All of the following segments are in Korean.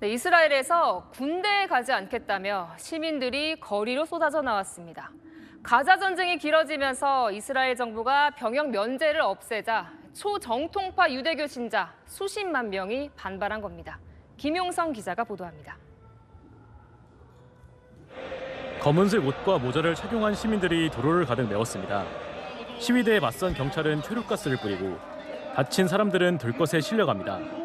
네, 이스라엘에서 군대에 가지 않겠다며 시민들이 거리로 쏟아져 나왔습니다. 가자 전쟁이 길어지면서 이스라엘 정부가 병역 면제를 없애자 초정통파 유대교 신자 수십만 명이 반발한 겁니다. 김용성 기자가 보도합니다. 검은색 옷과 모자를 착용한 시민들이 도로를 가득 메웠습니다. 시위대에 맞선 경찰은 최루가스를 뿌리고 다친 사람들은 들것에 실려갑니다.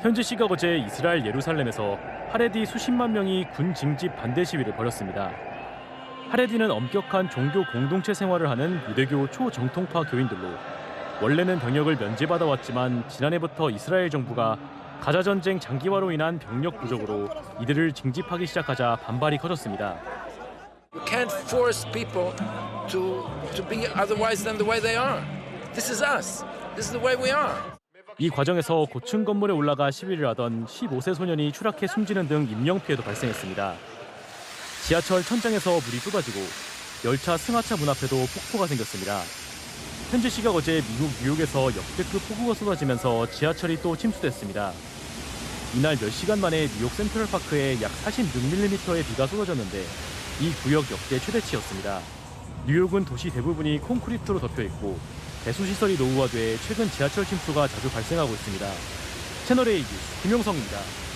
현지 시각 어제 이스라엘 예루살렘에서 하레디 수십만 명이 군 징집 반대 시위를 벌였습니다. 하레디는 엄격한 종교 공동체 생활을 하는 유대교 초정통파 교인들로 원래는 병역을 면제받아 왔지만 지난해부터 이스라엘 정부가 가자 전쟁 장기화로 인한 병력 부족으로 이들을 징집하기 시작하자 반발이 커졌습니다. You can't force people to to be otherwise than the way they are. This is us. This is the way we are. 이 과정에서 고층 건물에 올라가 시위를 하던 15세 소년이 추락해 숨지는 등 인명 피해도 발생했습니다. 지하철 천장에서 물이 쏟아지고 열차 승하차 문 앞에도 폭포가 생겼습니다. 현지 시각 어제 미국 뉴욕에서 역대급 폭우가 쏟아지면서 지하철이 또 침수됐습니다. 이날 몇 시간 만에 뉴욕 센트럴파크에 약 46mm의 비가 쏟아졌는데 이 구역 역대 최대치였습니다. 뉴욕은 도시 대부분이 콘크리트로 덮여 있고 배수 시설이 노후화돼 최근 지하철 침수가 자주 발생하고 있습니다. 채널A 뉴스 김용성입니다.